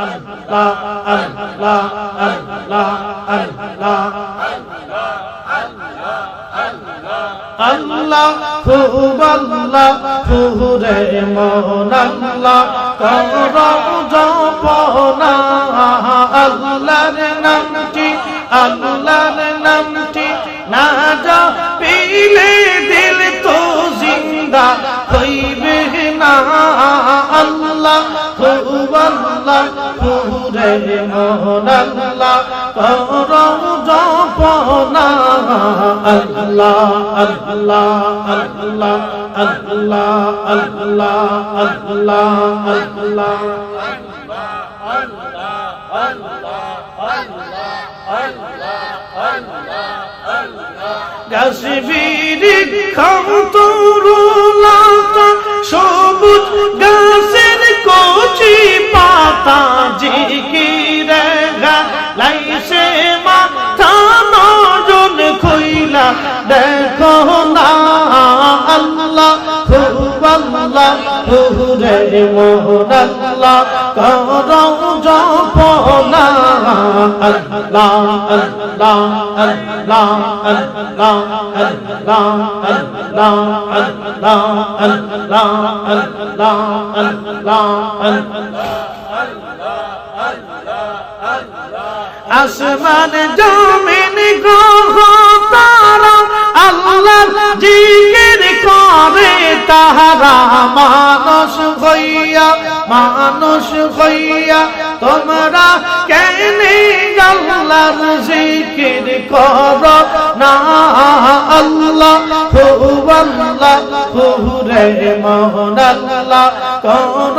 আল্লাহ আল্লাহ আল্লাহ আল্লাহ আল্লাহ খুব আল্লাহ খুরে মন আল্লাহ কর জপনা আল্লাহর না যা পিলে দিল তো জিন্দা হইবে না আল্লাহ আল্লাহ খুরে মন আল্লাহ জপনা আল্লাহ আল্লাহ আল্লাহ আল্লাহ আল্লাহ আল্লাহ আল্লাহ গাছবিরি খাম তরুলাতা পাতা জিকিরে লাইসে মাথা নজন খইলা দেখো না আল্লাহ খুব আল্লাহ হুরে মোহন আল্লাহ করো জপনা আল্লাহ আল্লাহ আল্লাহ আল্লাহ আল্লাহ আল্লাহ আসমান জমিন গ্রহ তারা আল্লাহ জিকির করে, তাহারা মানুষ হইয়া মানুষ হইয়া, তোমরা কেনে আল্লাহর জিকির কর? না আল্লাহ, হু আল্লাহ, হু রে মোহন আল্লাহ, কর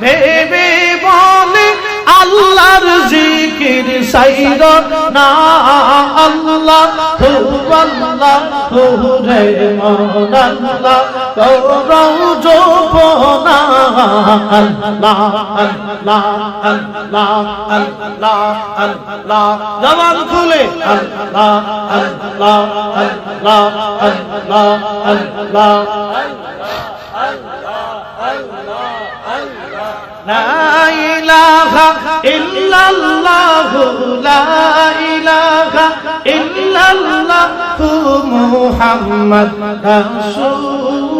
ভেবে বলে আল্লাহর জিকির সাইর না। আল্লাহ, হু আল্লাহ, হু রে মন আল্লাহ আল্লাহ আল্লাহ আল্লাহ আল্লাহ আল্লাহ لا إله إلا الله لا إله إلا الله محمد رسول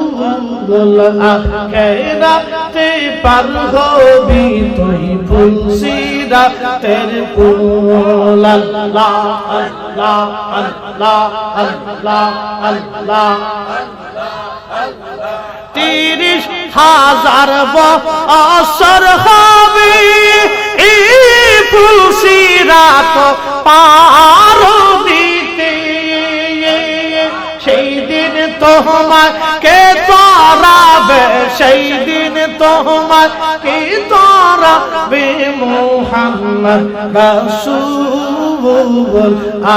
আখেরাতে পার হবি তুই ফুলসিরা তের ফুল আল্লাহ আল্লাহ আল্লাহ আল্লাহ আল্লাহ তিরিশ হাজার বছর হবে। এই ফুলসিরাত পার দিতে সেই দিন তোমার কে তরাবে সেই দিন তোমার কে তরাবে মোহাম্মদ রাসূল।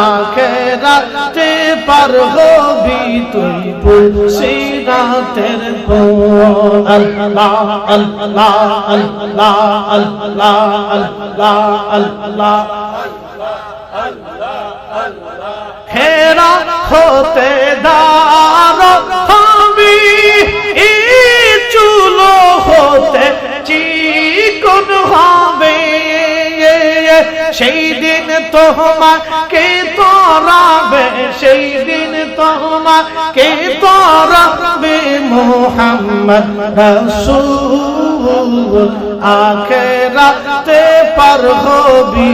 আখেরাতে পার হবি তুই পুলসিরাতের পর আল্লাহ আল্লাহ আল্লাহ আল্লাহ আল্লাহ আল্লাহ হেরা হতে সেই দিন তোমাকে তোরাবে? সেই দিন তোমাকে তোরাবে? মোহাম্মদ রসুল আখেরাতে পার হবি